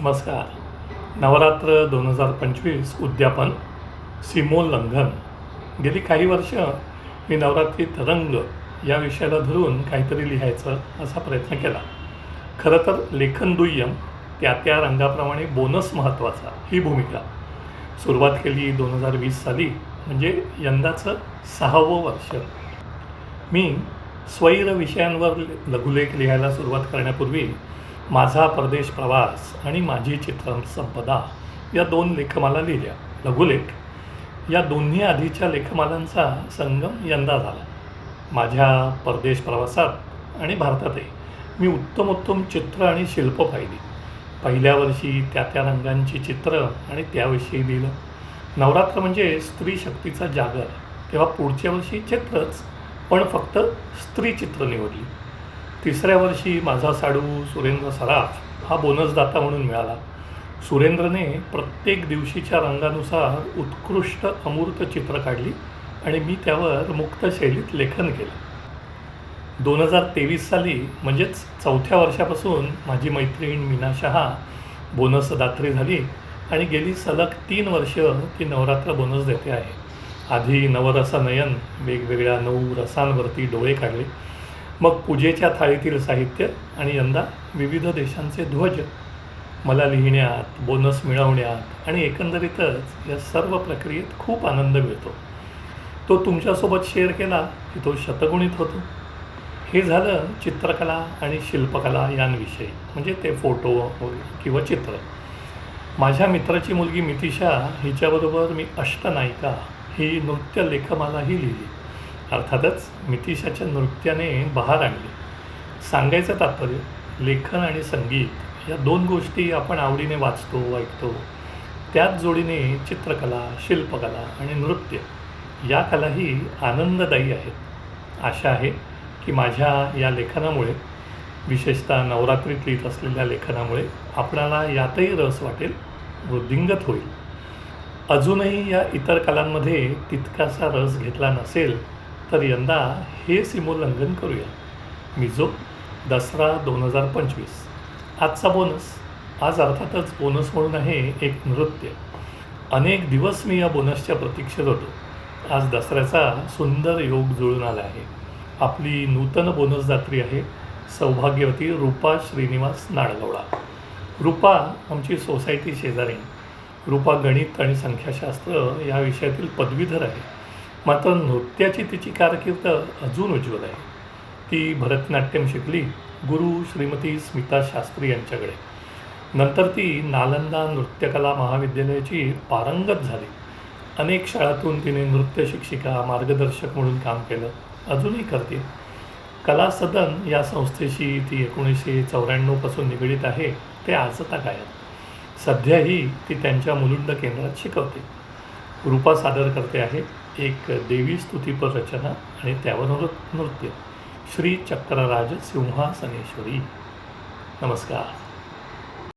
नमस्कार. नवरात्र दोन हजार पंचवीस उद्यापन सीमोल्लंघन गेली काही वर्ष मी नवरात्रीत रंग या विषयाला धरून काहीतरी लिहायचं असा प्रयत्न केला. खरं तर लेखन दुय्यम त्या त्या रंगाप्रमाणे बोनस महत्त्वाचा ही भूमिका. सुरुवात केली दोन हजार वीस साली म्हणजे यंदाचं सहावं वर्ष. मी स्वैर विषयांवर लघुलेख लिहायला सुरुवात करण्यापूर्वी माझा परदेश प्रवास आणि माझी चित्रसंपदा या दोन लेखमाला लिहिल्या. लघुलेख या दोन्ही आधीच्या लेखमालांचा संगम यंदा झाला. माझ्या परदेश प्रवासात आणि भारतातही मी उत्तमोत्तम चित्र आणि शिल्प पाहिली. पहिल्या वर्षी त्या त्या रंगांची चित्र आणि त्याविषयी लिहिलं. नवरात्र म्हणजे स्त्री शक्तीचा जागर तेव्हा पुढच्या वर्षी चित्रच पण फक्त स्त्री चित्र निवडली. तिसऱ्या वर्षी माझा साडू सुरेंद्र सराफ हा बोनसदाता म्हणून मिळाला. सुरेंद्रने प्रत्येक दिवशीच्या रंगानुसार उत्कृष्ट अमूर्त चित्र काढली आणि मी त्यावर मुक्त शैलीत लेखन केलं. दोन हजार तेवीस साली म्हणजेच चौथ्या वर्षापासून माझी मैत्रीण मीना शहा बोनसदात्री झाली आणि गेली सलग तीन वर्ष ती नवरात्र बोनस देते आहे. आधी नवरसनयन वेगवेगळ्या नऊ रसांवरती डोळे काढले. मग पूजेच्या थाळीतील साहित्य आणि यंदा विविध देशांचे ध्वज मला लिहिण्यात बोनस मिळवण्यात आणि एकंदरीतच या सर्व प्रक्रियेत खूप आनंद मिळतो. तो तुमच्यासोबत शेअर केला की तो शतगुणित होतो. हे झालं चित्रकला आणि शिल्पकला यांविषयी म्हणजे ते फोटो किंवा चित्र. माझ्या मित्राची मुलगी मितिशा हिच्याबरोबर मी अष्टनायिका ही नृत्य लेखमालाही लिहिली. अर्थातच मितिशाच्या नृत्याने बहार आणली. सांगायचं तात्पर्य लेखन आणि संगीत या दोन गोष्टी आपण आवडीने वाचतो ऐकतो. त्याच जोडीने चित्रकला शिल्पकला आणि नृत्य या कलाही आनंददायी आहेत. आशा आहे की माझ्या या लेखनामुळे विशेषतः नवरात्रीत लिहित असलेल्या लेखनामुळे आपणाला यातही रस वाटेल वृद्धिंगत होईल. अजूनही या इतर कलांमध्ये तितकासा रस घेतला नसेल तर यंदा हे सीमोल्लंघन करूया. मिझो दसरा दोन हजार पंचवीस. आजचा बोनस आज अर्थातच बोनस म्हणून आहे एक नृत्य. अनेक दिवस मी या बोनसच्या प्रतीक्षेत होतो. आज दसऱ्याचा सुंदर योग जुळून आला आहे. आपली नूतन बोनस जात्री आहे सौभाग्यवती रूपा श्रीनिवास नाडगवडा रूपा आमची सोसायटी शेजारी. रूपा गणित आणि संख्याशास्त्र या विषयातील पदवीधर आहे. मात्र नृत्याची तिची कारकीर्द अजून उज्ज्वल आहे. ती भरतनाट्यम शिकली गुरु श्रीमती स्मिता शास्त्री यांच्याकडे. नंतर ती नालंदा नृत्यकला महाविद्यालयाची पारंगत झाली. अनेक शाळातून तिने नृत्य शिक्षिका मार्गदर्शक म्हणून काम केलं अजूनही करते. कला सदन या संस्थेशी ती एकोणीसशे चौऱ्याण्णवपासून निगडीत आहे ते आजता आहेत सध्याही ती त्यांच्या मुलुंड केंद्रात शिकवते. रूपा सादर करते आहे एक देवी स्तुतीपर रचना आणि त्यावर नृत्य. श्री चक्रराज सिंहासनेश्वरी. नमस्कार.